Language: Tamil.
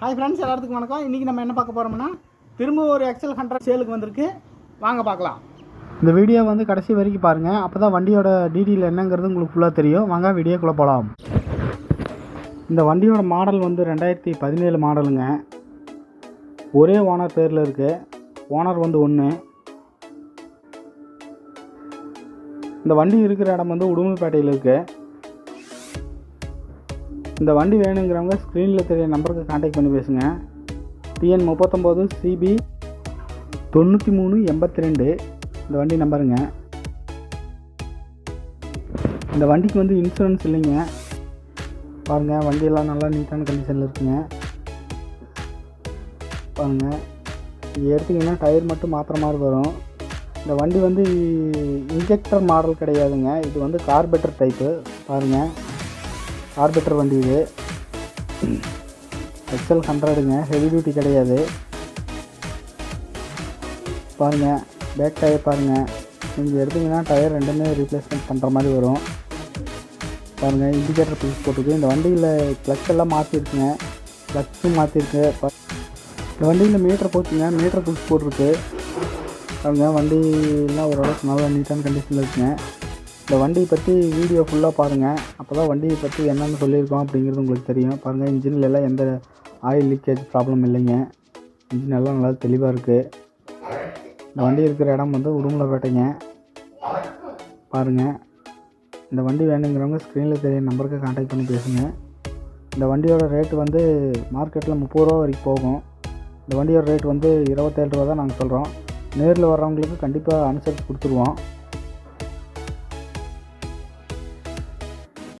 ஹாய் ஃப்ரெண்ட்ஸ் எல்லாத்துக்கும் வணக்கம். இன்றைக்கி நம்ம என்ன பார்க்க போகிறோம்னா திரும்ப ஒரு எக்ஸல் ஹண்ட்ரட் சேலுக்கு வந்திருக்கு. வாங்க பார்க்கலாம். இந்த வீடியோ வந்து கடைசி வரைக்கும் பாருங்கள் அப்போ தான் வண்டியோட டீட்டெயில் என்னங்கிறது உங்களுக்கு ஃபுல்லாக தெரியும். வாங்க வீடியோக்குள்ளே போகலாம் இந்த வண்டியோட மாடல் வந்து ரெண்டாயிரத்தி பதினேழு மாடலுங்க ஒரே ஓனர் பேரில் இருக்குது ஓனர் வந்து ஒன்று இந்த வண்டி இருக்கிற இடம் வந்து உடுமல்பேட்டையில் இருக்குது இந்த வண்டி வேணுங்கிறவங்க ஸ்க்ரீனில் தெரிய நம்பருக்கு காண்டாக்ட் பண்ணி பேசுங்க. டிஎன் முப்பத்தொம்போது சிபி தொண்ணூற்றி மூணு எண்பத்தி ரெண்டு இந்த வண்டி நம்பருங்க. இந்த வண்டிக்கு வந்து இன்சூரன்ஸ் இல்லைங்க. பாருங்கள் வண்டியெல்லாம் நல்லா நீட்டான கண்டிஷனில் இருக்குங்க. பாருங்கள் இது எடுத்திங்கன்னா டயர் மட்டும் மாற்றுற மாதிரி வரும். இந்த வண்டி வந்து இன்ஜெக்டர் மாடல் கிடையாதுங்க. இது வந்து கார்பெட்டர் டைப்பு பாருங்கள் ஆர்பிட்டர் வண்டி இது. எக்ஸல் ஹண்ட்ரடுங்க ஹெவி டியூட்டி கிடையாது. பாருங்கள் பேக் டயர் பாருங்கள் நீங்கள் எடுத்தீங்கன்னா டயர் ரெண்டுமே ரீப்ளேஸ்மெண்ட் பண்ணுற மாதிரி வரும். பாருங்கள் இண்டிகேட்டர் பீஸ் போட்டிருக்கு. இந்த வண்டியில் கிளச் எல்லாம் மாற்றிருக்குங்க கிளச்சும் மாற்றிருக்கு இந்த வண்டியில் மீட்டர் போச்சுங்க மீட்டர் புதுசு போட்டிருக்கு. பாருங்கள் வண்டியெல்லாம் ஓரளவுக்கு நல்லா நீட்டான கண்டிஷனில் இருக்குங்க. இந்த வண்டியை பற்றி வீடியோ ஃபுல்லாக பாருங்கள் அப்போ தான் வண்டியை பற்றி என்னென்னு சொல்லியிருக்கோம் அப்படிங்கிறது உங்களுக்கு தெரியும். பாருங்கள் இன்ஜினில் எல்லாம் எந்த ஆயில் லீக்கேஜ் ப்ராப்ளம் இல்லைங்க. இன்ஜின் எல்லாம் நல்லா தெளிவாக இருக்குது இந்த வண்டி இருக்கிற இடம் வந்து உடுமலைப்பேட்டைங்க. பாருங்கள் இந்த வண்டி வேணுங்கிறவங்க ஸ்க்ரீனில் தெரிய நம்பருக்கு காண்டாக்ட் பண்ணி பேசுங்க. இந்த வண்டியோட ரேட்டு வந்து மார்க்கெட்டில் முப்பது ரூபா வரைக்கும் போகும். இந்த வண்டியோட ரேட் வந்து இருபத்தேழு ரூபா தான் நாங்கள் சொல்கிறோம் நேரில் வர்றவங்களுக்கு கண்டிப்பாக அனுசரித்து கொடுத்துருவோம்.